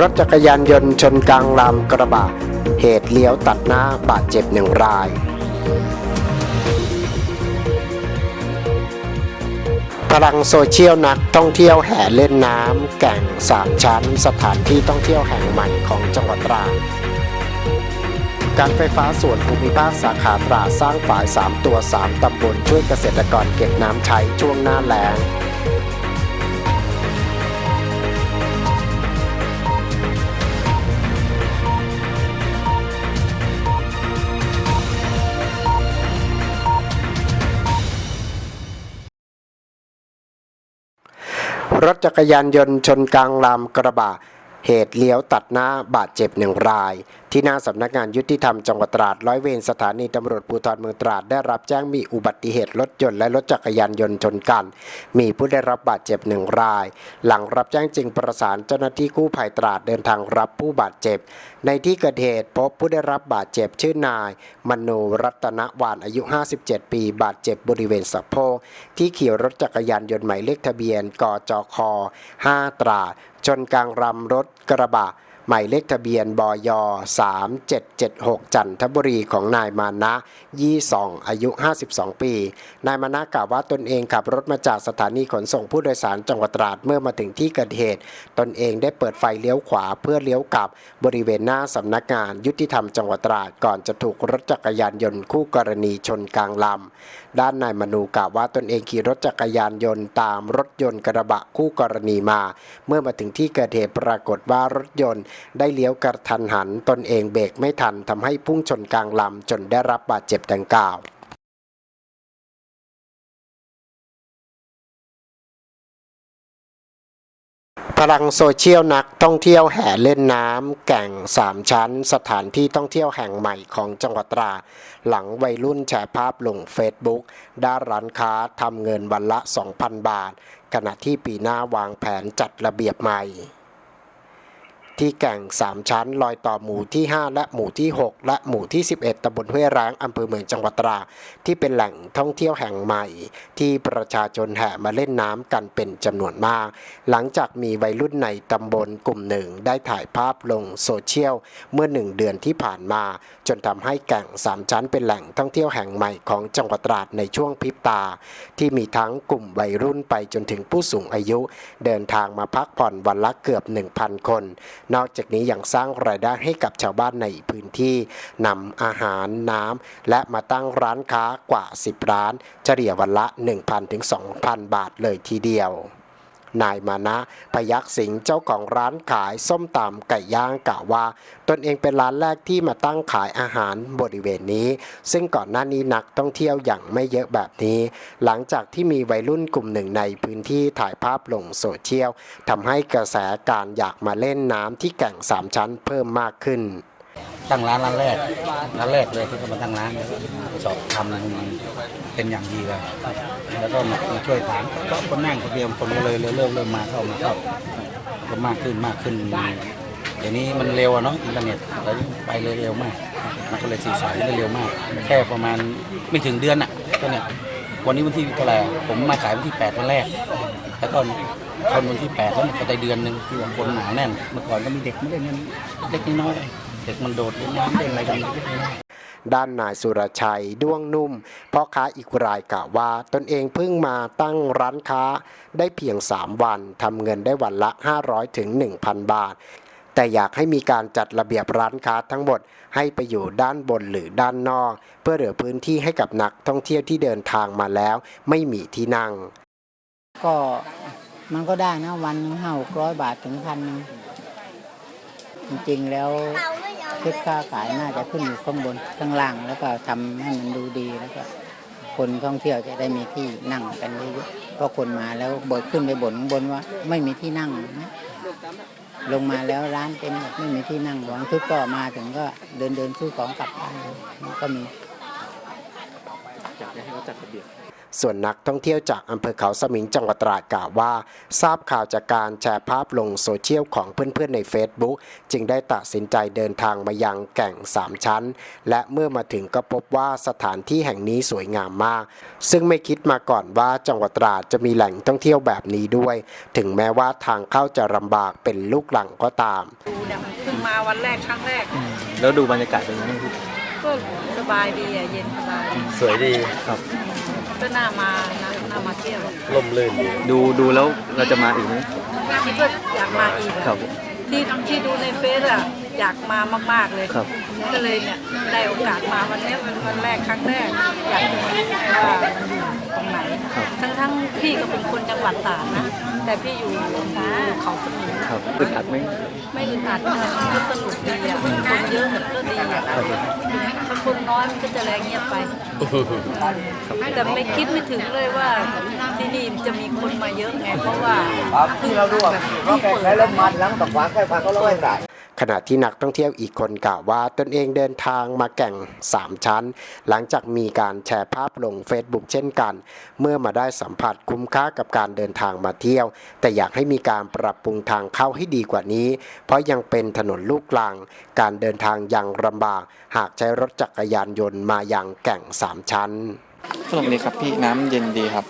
รถจักรยานยนต์ชนกลางลำกระบะ เหตุเลี้ยวตัดหน้าบาดเจ็บหนึ่งราย พลังโซเชียลนักท่องเที่ยวแห่เล่นน้ำแก่งสามชั้น สถานที่ท่องเที่ยวแห่งใหม่ของจังหวัดตราดการไฟฟ้าส่วนภูมิภาคสาขาตราสร้างฝ่าย 3 ตัว 3 ตำบลช่วยเกษตรกรเก็บน้ำใช้ช่วงหน้าแล้ง รถจักรยานยนต์ชนกลางลำกระบะ เหตุเลี้ยวตัดหน้าบาดเจ็บหนึ่งราย ที่หน้าสำนักงานยุติธรรมจังหวัดตราดร้อยเวรสถานีตำรวจภูธรเมืองตราดได้รับแจ้งมีอุบัติเหตุรถยนต์และรถจักรยานยนต์ชนกัน มีผู้ได้รับบาดเจ็บหนึ่งราย หลังรับแจ้งจึงประสานเจ้าหน้าที่กู้ภัยตราดเดินทางรับผู้บาดเจ็บ ในที่เกิดเหตุพบผู้ได้รับบาดเจ็บชื่อนาย มนูรัตนวานอายุ 57 ปี บาดเจ็บบริเวณสะโพกที่ขี่รถจักรยานยนต์หมายเลขทะเบียนกจค5ตราด ชนกลางรำรถกระบะหมายเลขทะเบียนบย3776 จันทบุรีของนายมานะยี่สองอายุ 52 ปี นายมานะกล่าวว่าตนเองขับรถมาจากสถานีขนส่งผู้โดยสารจังหวัดตราดเมื่อมาถึงที่เกิดเหตุ ตนเองได้เปิดไฟเลี้ยวขวาเพื่อเลี้ยวกลับบริเวณหน้าสำนักงานยุติธรรมจังหวัดตราดก่อนจะถูกรถจักรยานยนต์คู่กรณีชนกลางลำ ด้านนายมนูกล่าวว่าตนเองขี่รถจักรยานยนต์ตามรถยนต์กระบะคู่กรณีมา เมื่อมาถึงที่เกิดเหตุปรากฏว่ารถยนต์ได้เลี้ยวกระทันหัน ตนเองเบรกไม่ทันทำให้พุ่งชนกลางลำจนได้รับบาดเจ็บดังกล่าว พลังโซเชียลนักท่องเที่ยวแห่เล่นน้ำแก่งสามชั้น สถานที่ท่องเที่ยวแห่งใหม่ของจังหวัดตรา หลังวัยรุ่นแชร์ภาพลงเฟซบุ๊กด้านร้านค้าทำเงินวันละ 2,000 บาท ขณะที่ปีหน้าวางแผนจัดระเบียบใหม่ ที่แก่ง 3 ชั้นลอยต่อหมู่ที่ 5 และหมู่ที่ 6 และหมู่ที่ 11ตำบลห้วยร้างอำเภอเมืองจังหวัดตราดที่เป็นแหล่งท่องเที่ยวแห่งใหม่ ที่ประชาชนแห่มาเล่นน้ำกันเป็นจำนวนมาก หลังจากมีวัยรุ่นในตำบลกลุ่มหนึ่งได้ถ่ายภาพลงโซเชียลเมื่อหนึ่งเดือนที่ผ่านมา จนทำให้แก่ง 3 ชั้นเป็นแหล่งท่องเที่ยวแห่งใหม่ของจังหวัดตราดในช่วงพริบตา ที่มีทั้งกลุ่มวัยรุ่นไปจนถึงผู้สูงอายุ เดินทางมาพักผ่อนวันละเกือบ 1,000 คนนอกจากนี้ยังสร้างรายได้ให้กับชาวบ้านในพื้นที่นำอาหารน้ำและมาตั้งร้านค้ากว่า 10 ร้าน เฉลี่ยวันละ 1,000ถึง2,000 บาทเลยทีเดียว นายมานะ พยักสิงห์เจ้าของร้านขายส้มตำไก่ย่างกล่าวว่า ตนเองเป็นร้านแรกที่มาตั้งขายอาหารบริเวณนี้ ซึ่งก่อนหน้านี้นักท่องเที่ยวอย่างไม่เยอะแบบนี้ หลังจากที่มีวัยรุ่นกลุ่มหนึ่งในพื้นที่ถ่ายภาพลงโซเชียลทำให้กระแสการอยากมาเล่นน้ำที่แก่งสามชั้นเพิ่มมากขึ้นตั้งร้านร้านแรกร้านแรกเลยที่เขามาตั้งร้านสอบทำ เป็นอย่างดีเลยแล้วก็มามาช่วยถามก็คนนั่งคนเดียวคนก็เลยเริ่มเริ่มมาเข้ามาเข้าก็มากขึ้นมากขึ้น เดี๋ยวนี้มันเร็วอะเนาะอินเทอร์เน็ตแล้วไปเลยเร็วมาก มันก็เลยสื่อสารได้เร็วมาก แค่ประมาณไม่ถึงเดือนอะก็เนี่ยวันนี้วันที่เท่าไหร่ผมมาขายวันที่แปดวันแรกแล้วก็คนวันที่แปดแล้วก็ได้เดือนหนึ่งที่คนหนาแน่นเมื่อก่อนก็มีเด็กไม่เล่นกันเล็กน้อยเด็กมันโดดเล่นน้ำเล่นอะไรกันเล็กน้อย ด้านนายสุรชัยด้วงนุ่มพ่อค้าอีกรายกล่าวว่า ตนเองเพิ่งมาตั้งร้านค้าได้เพียง 3 วันทำเงินได้วันละ 500ถึง1,000 บาท แต่อยากให้มีการจัดระเบียบร้านค้าทั้งหมดให้ไปอยู่ด้านบนหรือด้านนอก เพื่อเหลือพื้นที่ให้กับนักท่องเที่ยวที่เดินทางมาแล้ว ไม่มีที่นั่ง ก็มันก็ได้นะวันหนึ่งห้าหกร้อยบาทถึงพันหนึ่งจริงๆแล้ว คิดค่าขายน่าจะขึ้นอยู่ข้างบนข้างล่าง แล้วก็ทำให้มันดูดีแล้วก็คนท่องเที่ยวจะได้มีที่นั่งกันเยอะๆเพราะคนมาแล้วบดขึ้นไปบนบนว่า ไม่มีที่นั่งนะลงมาแล้วร้านเต็มหมดไม่มีที่นั่งหวังทุกก็มาถึงก็เดินเดินซื้อของกลับบ้านเลยมันก็มียบ ส่วนนักท่องเที่ยวจากอำเภอเขาสมิงจังหวัดตราดกล่าวว่า ทราบข่าวจากการแชร์ภาพลงโซเชียลของเพื่อนๆใน Facebook จึงได้ตัดสินใจเดินทางมายังแก่งสามชั้น และเมื่อมาถึงก็พบว่าสถานที่แห่งนี้สวยงามมาก ซึ่งไม่คิดมาก่อนว่าจังหวัดตราดจะมีแหล่งท่องเที่ยวแบบนี้ด้วย ถึงแม้ว่าทางเข้าจะลำบากเป็นลูกหลังก็ตามดูเนี่ยมันเพิ่งมาวันแรกครั้งแรก แล้วดูบรรยากาศเป็นยังไงบ้างพี่ก็สบายดีอะเย็นสบาย สวยดีครับ ก็น่ามานะน่ามาเที่ยวลมลื่นดีดูดูแล้วเราจะมาอีกไหมคิดว่าอยากมาอีกอะครับ ที่ที่ดูในเฟซอะอยากมามาก ๆเลยครับ ก็เลยเนี่ยได้โอกาสมาวันนี้เป็นวันแรกครั้งแรกอยากจะมาดูว่ามันอยู่ตรงไหน ครับ ทั้งทั้งๆพี่ก็เป็นคนจังหวัดตราดนะ แต่พี่อยู่เขาสมุน ครับอึดอัดไหมไม่อึดอัดนะก็สนุกดีอะคนเยอะก็ดีอะครับถ้าคนน้อยมันก็จะแรงเงียบไปแต่ไม่คิดไม่ถึงเลยว่าที่นี่จะมีคนมาเยอะไงเพราะว่าที่เราดูแบบเพิ่งเปิด ขณะที่นักท่องเที่ยวอีกคนกล่าวว่าตนเองเดินทางมาแก่ง 3 ชั้น หลังจากมีการแชร์ภาพลง Facebook เช่นกัน เมื่อมาได้สัมผัสคุ้มค่ากับการเดินทางมาเที่ยว แต่อยากให้มีการปรับปรุงทางเข้าให้ดีกว่านี้ เพราะยังเป็นถนนลูกลัง การเดินทางยังลำบาก หากใช้รถจักรยานยนต์มายังแก่ง 3 ชั้นสนุกดีครับพี่น้ำเย็นดีครับ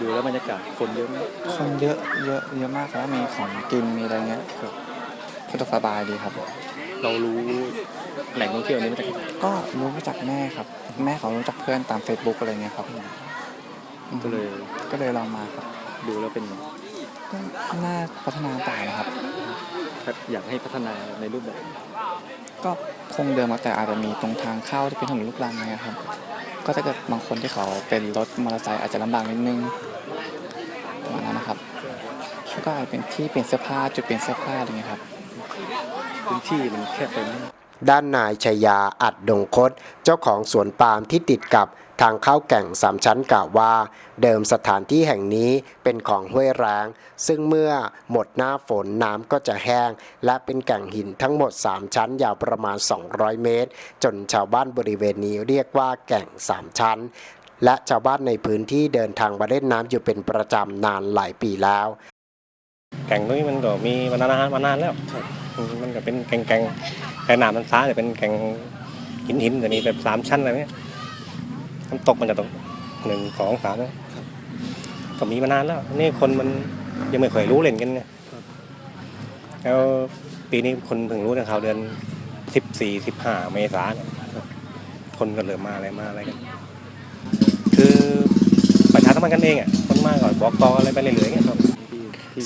ดูแล้วบรรยากาศคนเยอะไหมคนเยอะเยอะเยอะมากครับมีของกินมีอะไรเงี้ย สะดวกสบายดีครับ เรารู้แหล่งท่องเที่ยวนี้มาจากไหนก็รู้มาจากแม่ครับ แม่เขารู้จักเพื่อนตาม Facebook อะไรเงี้ยครับก็เลยก็เลยลองมาครับ ดูแล้วเป็นไงก็น่าพัฒนาต่อนะครับ อยากให้พัฒนาในรูปแบบ ก็คงเดิมครับแต่อาจจะมีตรงทางเข้าที่เป็นถนนลูกรังเงี้ยครับ ก็ถ้าเกิดบางคนที่เขาเป็นรถมอเตอร์ไซค์อาจจะลำบากนิดนึงประมาณนั้นนะครับแล้วก็อาจจะเป็นที่เปลี่ยนเสื้อผ้าจุดเปลี่ยนเสื้อผ้าอะไรเงี้ยครับ พื้นที่มันแคบไปไหมด้านนายชยาอัดดงคต เจ้าของสวนปาล์มที่ติดกับทางเข้าแก่งสามชั้นกล่าวว่า เดิมสถานที่แห่งนี้เป็นของห้วยแรงซึ่งเมื่อหมดหน้าฝนน้ำก็จะแห้ง และเป็นแก่งหินทั้งหมด 3 ชั้นยาวประมาณ 200 เมตร จนชาวบ้านบริเวณนี้เรียกว่าแก่ง3ชั้น และชาวบ้านในพื้นที่เดินทางมาเล่นน้ำอยู่เป็นประจำนานหลายปีแล้ว แก่งนี้มันก็มีมานานมานานแล้วอื มันก็เป็นแกงแกงแต่หนามันซ้าจะเป็นแกงหินหินแต่นี้แบบสามชั้นอะไรเนี้ยน้ำตกมันจะตกหนึ่งสองสามก็มีมานานแล้ว นี่คนมันยังไม่เคยรู้เล่นกันไงแล้วปีนี้คนเพิ่งรู้ในข่าวเดือนสิบสี่สิบห้าเมษาเนี่ยคนก็เริ่มมาอะไรมาอะไรกัน คือประชาสัมพันธ์กันเองอะคนมากก่อนบอกต่ออะไรไปเรื่อยๆอย่างเงี้ยครับ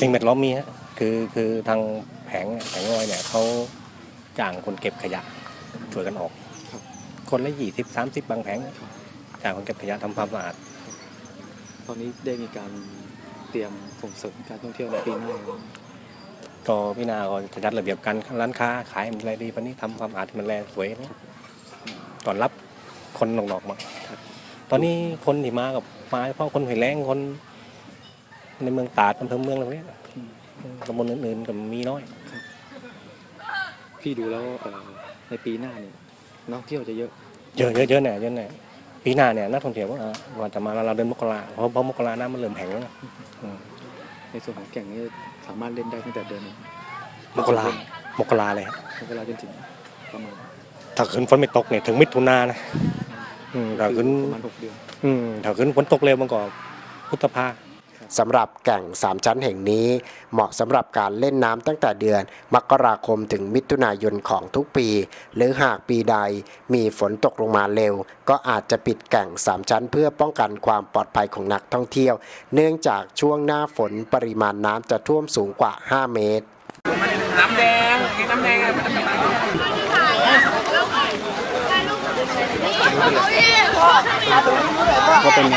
สิ่งแวดล้อมมีฮะคือคือทาง แผงแผงลอยเนี่ยเขาจ้างคนเก็บขยะช่วยกันออก คนละยี่สิบสามสิบบางแผงจ้างคนเก็บขยะทำความสะอาด ตอนนี้ได้มีการเตรียมส่งเสริมการท่องเที่ยวในปีหน้าก็พี่นาก็จะจัดระเบียบการร้านค้าขายอะไรดีวันนี้ทำความสะอาดให้มันแลสวยนะก่อนรับคนนอกๆมาตอนนี้คนที่มากับมาเฉพาะคนหอยแรงคนในเมืองตราดอำเภอเมืองอะไรพวกเนี้ย ตำบลอื่นๆก็มีน้อย พี่ดูแล้วเอ่อในปีหน้าเนี่ยนักท่องเที่ยวจะเยอะ เยอะเยอะเยอะแน่เยอะแน่ปีหน้าเนี่ยนักท่องเที่ยวว่าว่าจะมาเราเดินมกราเพราะเพราะมกราน้ำมันเริ่มแห้งแล้วนะอืมในส่วนของแก่งนี้สามารถเล่นได้ตั้งแต่เดือนมกรามกราเลยฮะมกราจนถึงประมาณถ้าคืนฝนไม่ตกเนี่ยถึงมิถุนานะอืมถ้าขึ้นประมาณหกเดือน อืมถ้าขึ้นฝนตกเร็วมันก็พุทธภา สำหรับแก่งสามชั้นแห่งนี้ เหมาะสำหรับการเล่นน้ำตั้งแต่เดือน มกราคมถึงมิถุนายนของทุกปี หรือหากปีใดมีฝนตกลงมาเร็ว ก็อาจจะปิดแก่งสามชั้น เพื่อป้องกันความปลอดภัยของนักท่องเที่ยว เนื่องจากช่วงหน้าฝนปริมาณน้ำจะท่วมสูงกว่า 5 เมตรก็เป็นไง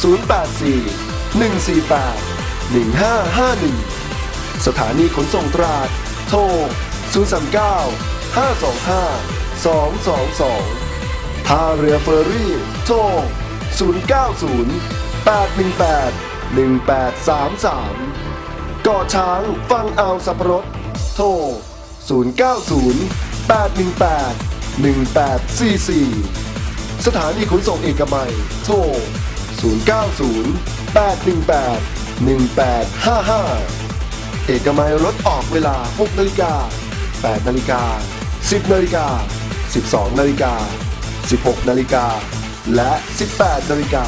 084 148 1551 สถานีขนส่งตราด โทร 039 525 222 ท่าเรือเฟอร์รี่ โทร 090 818 1833กาะช้างฟังเอาสับปะรด โทร 090 818 1844 สถานีขนส่งเอกมัย โทร 090 818 1855 เอกมัยรถออกเวลา 6นาฬิกา8นาฬิกา 10นาฬิกา 12นาฬิกา 16นาฬิกา และ 18นาฬิกา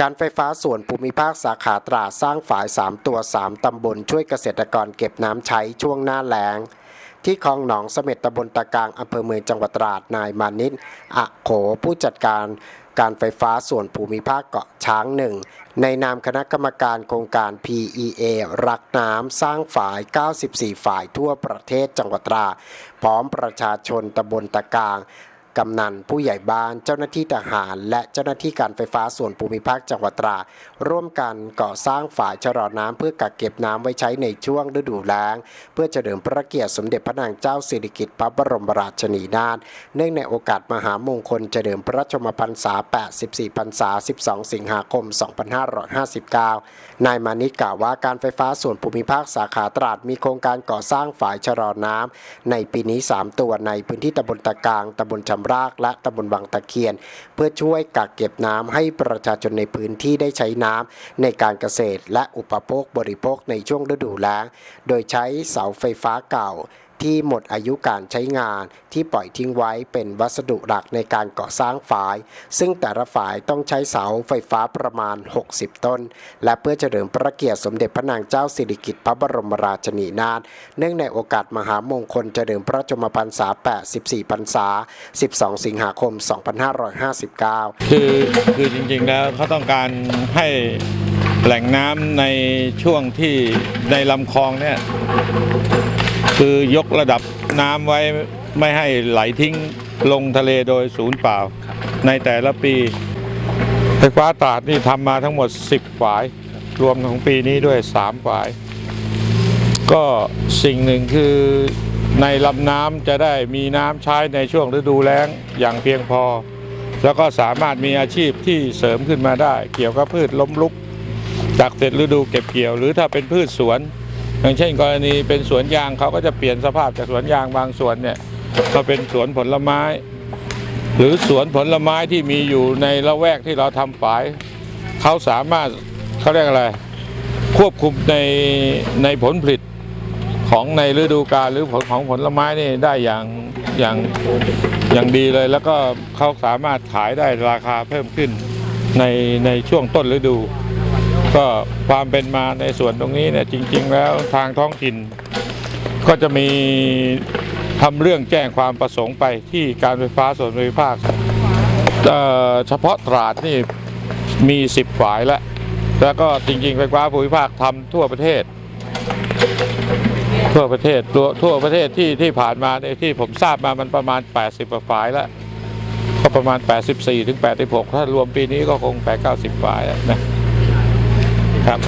การไฟฟ้าส่วนภูมิภาคสาขาตราสร้างฝาย 3 ตัว 3 ตำบลช่วยเกษตรกรเก็บน้ำใช้ช่วงหน้าแล้ง ที่คลองหนองเสม็ดตำบลตะกางอำเภอเมืองจังหวัดตราดนายมานิตอะโขผู้จัดการการไฟฟ้าส่วนภูมิภาคเกาะช้างหนึ่งในนามคณะกรรมการโครงการ PEA รักน้ำสร้างฝาย 94 ฝ่ายทั่วประเทศจังหวัดตรา พร้อมประชาชนตำบลตะกาง กำนันผู้ใหญ่บ้าน เจ้าหน้าที่ทหาร และเจ้าหน้าที่การไฟฟ้าส่วนภูมิภาคจังหวัดตรา ร่วมกันก่อสร้างฝายชะลอน้ำเพื่อกักเก็บน้ำไว้ใช้ในช่วงฤดูแล้ง เพื่อเฉลิมพระเกียรติสมเด็จพระนางเจ้าสิริกิติ์พระบรมราชินีนาถเนื่องในโอกาสมหามงคลเฉลิมพระชมพรรษา 84 พรรษา 12 สิงหาคม 2559 นายมานิกล่าวว่าการไฟฟ้าส่วนภูมิภาคสาขาตราดมีโครงการก่อสร้างฝายชะลอน้ำในปีนี้ 3 ตัวในพื้นที่ตำบลตะกางตำบลชำรากและตำบลบางตะเคียน เพื่อช่วยกักเก็บน้ำให้ประชาชนในพื้นที่ได้ใช้น้ำในการเกษตรและอุปโภคบริโภคในช่วงฤดูแล้ง โดยใช้เสาไฟฟ้าเก่าที่หมดอายุการใช้งานที่ปล่อยทิ้งไว้เป็นวัสดุหลักในการก่อสร้างฝาย ซึ่งแต่ละฝายต้องใช้เสาไฟฟ้าประมาณ 60 ต้น และเพื่อเฉลิมพระเกียรติสมเด็จพระนางเจ้าสิริกิติ์พระบรมราชินีนาถเนื่องในโอกาสมหามงคลเฉลิมพระชนมพรรษา 84 พรรษา 12 สิงหาคม 2559 คือคือจริงๆแล้วเขาต้องการให้แหล่งน้ำในช่วงที่ในลำคลองเนี่ย คือยกระดับน้ำไว้ไม่ให้ไหลทิ้งลงทะเลโดยศูนย์เปล่า ในแต่ละปี ไฟฟ้าตราดนี่ทำมาทั้งหมด 10 ฝาย รวมของปีนี้ด้วย 3 ฝาย ก็สิ่งหนึ่งคือในลำน้ำจะได้มีน้ำใช้ในช่วงฤดูแล้งอย่างเพียงพอ แล้วก็สามารถมีอาชีพที่เสริมขึ้นมาได้ เกี่ยวกับพืชล้มลุกจากเสร็จฤดูเก็บเกี่ยว หรือถ้าเป็นพืชสวน อย่างเช่น กรณีเป็นสวนยางเขาก็จะเปลี่ยนสภาพจากสวนยางบางส่วนเนี่ยมาเป็นสวนผลไม้ หรือสวนผลไม้ที่มีอยู่ในละแวกที่เราทำฝายเขาสามารถเขาเรียกอะไร ควบคุมในในผลผลิตของในฤดูกาลหรือผลของผลไม้นี่ได้อย่างอย่างอย่างดีเลย แล้วก็เขาสามารถขายได้ราคาเพิ่มขึ้นในในช่วงต้นฤดู ก็ความเป็นมาในส่วนตรงนี้เนี่ยจริง ๆ แล้วทางท้องถิ่น ก็จะมีทำเรื่องแจ้งความประสงค์ไปที่การไฟฟ้าส่วนภูมิภาคเอ่อเฉพาะตราดนี่มี 10 ฝ่ายแล้วแล้วก็จริง ๆ ไฟฟ้าภูมิภาคทำทั่วประเทศ ทั่วประเทศตัวทั่วประเทศที่ที่ผ่านมาเนี่ยที่ผมทราบมามันประมาณ 80กว่าฝ่ายแล้วก็ประมาณ 84 ถึง 86 ถ้ารวมปีนี้ก็คง 8 90 ฝ่ายนะ ครับ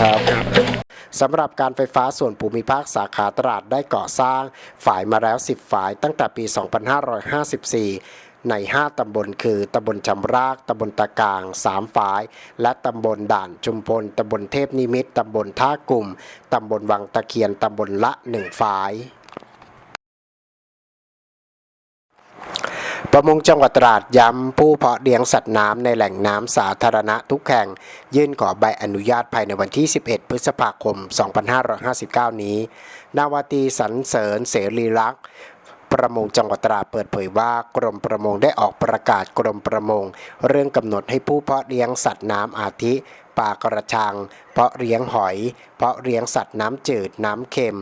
ครับสำหรับการไฟฟ้าส่วนภูมิภาคสาขาตราดได้ก่อสร้างฝ่ายมาแล้ว 10 ฝ่ายตั้งแต่ปี 2554ใน 5 ตำบลคือ ตำบลชำราก ตำบลตะกาง 3 ฝ่าย และตำบลด่านชุมพล ตำบลเทพนิมิตร ตำบลท่ากลุ่ม ตำบลวังตะเคียน ตำบลละ 1 ฝ่าย ประมงจังหวัดตราดย้ำผู้เพาะเลี้ยงสัตว์น้ำในแหล่งน้ำสาธารณะทุกแห่ง ยื่นขอใบอนุญาตภายในวันที่ 11 พฤษภาคม 2559 นี้ นาวาตีสันเสริญเสรีลักษ์ประมงจังหวัดตราดเปิดเผยว่ากรมประมงได้ออกประกาศกรมประมง เรื่องกำหนดให้ผู้เพาะเลี้ยงสัตว์น้ำอาทิปลากระชัง เพาะเลี้ยงหอย เพาะเลี้ยงสัตว์น้ำจืดน้ำเค็ม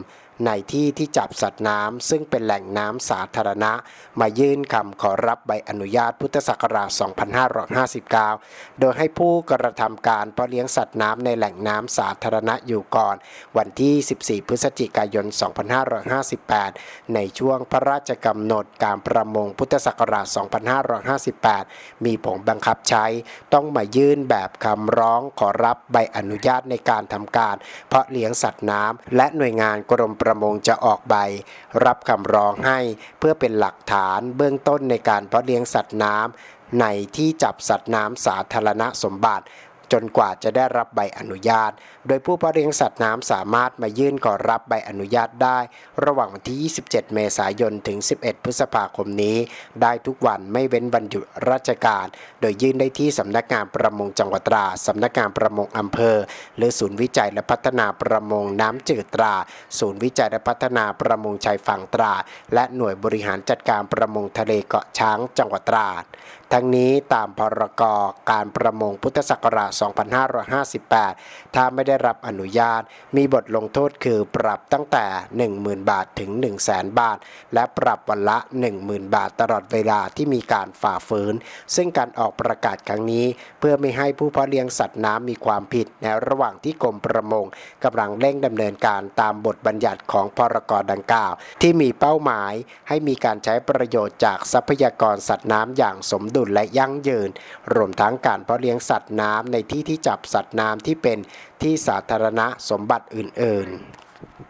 ในที่ที่จับสัตว์น้ำซึ่งเป็นแหล่งน้ำสาธารณะ มายื่นคำขอรับใบอนุญาตพุทธศักราช 2559 โดยให้ผู้กระทำการเพาะเลี้ยงสัตว์น้ำในแหล่งน้ำสาธารณะอยู่ก่อน วันที่ 14 พฤศจิกายน 2558 ในช่วงพระราชกำหนดการประมงพุทธศักราช 2558 มีผลบังคับใช้ต้องมายื่นแบบคำร้องขอรับใบอนุญาตในการทำการ เพาะเลี้ยงสัตว์น้ำและหน่วยงานกรมประมงจะออกใบ รับคำร้องให้เพื่อเป็นหลักฐานเบื้องต้นในการเพาะเลี้ยงสัตว์น้ำในที่จับสัตว์น้ำสาธารณสมบัติ จนกว่าจะได้รับใบอนุญาต โดยผู้เพาะเลี้ยงสัตว์น้ำสามารถมายื่นขอรับใบอนุญาตได้ ระหว่างวันที่ 27 เมษายนถึง 11 พฤษภาคมนี้ ได้ทุกวันไม่เว้นวันหยุดราชการ โดยยื่นได้ที่สำนักงานประมงจังหวัดตราสำนักงานประมงอำเภอ หรือศูนย์วิจัยและพัฒนาประมงน้ำจืดตรา ศูนย์วิจัยและพัฒนาประมงชายฝั่งตรา และหน่วยบริหารจัดการประมงทะเลเกาะช้างจังหวัดตราด ทั้งนี้ตามพรกการประมงพุทธศักราช 2558 ถ้าไม่ได้รับอนุญาต มีบทลงโทษคือปรับตั้งแต่ 10,000 บาทถึง 100,000 บาท และปรับวันละ 10,000 บาทตลอดเวลาที่มีการฝ่าฝืน ซึ่งการออกประกาศครั้งนี้ เพื่อไม่ให้ผู้เพาะเลี้ยงสัตว์น้ำมีความผิดในระหว่างที่กรมประมงกำลังเร่งดำเนินการตามบทบัญญัติของพรกดังกล่าว ที่มีเป้าหมายให้มีการใช้ประโยชน์จากทรัพยากรสัตว์น้ำอย่างสมดุลดุลและยั่งยืน รวมทั้งการเพาะเลี้ยงสัตว์น้ำในที่ที่จับสัตว์น้ำที่เป็นที่สาธารณะสมบัติอื่น ๆ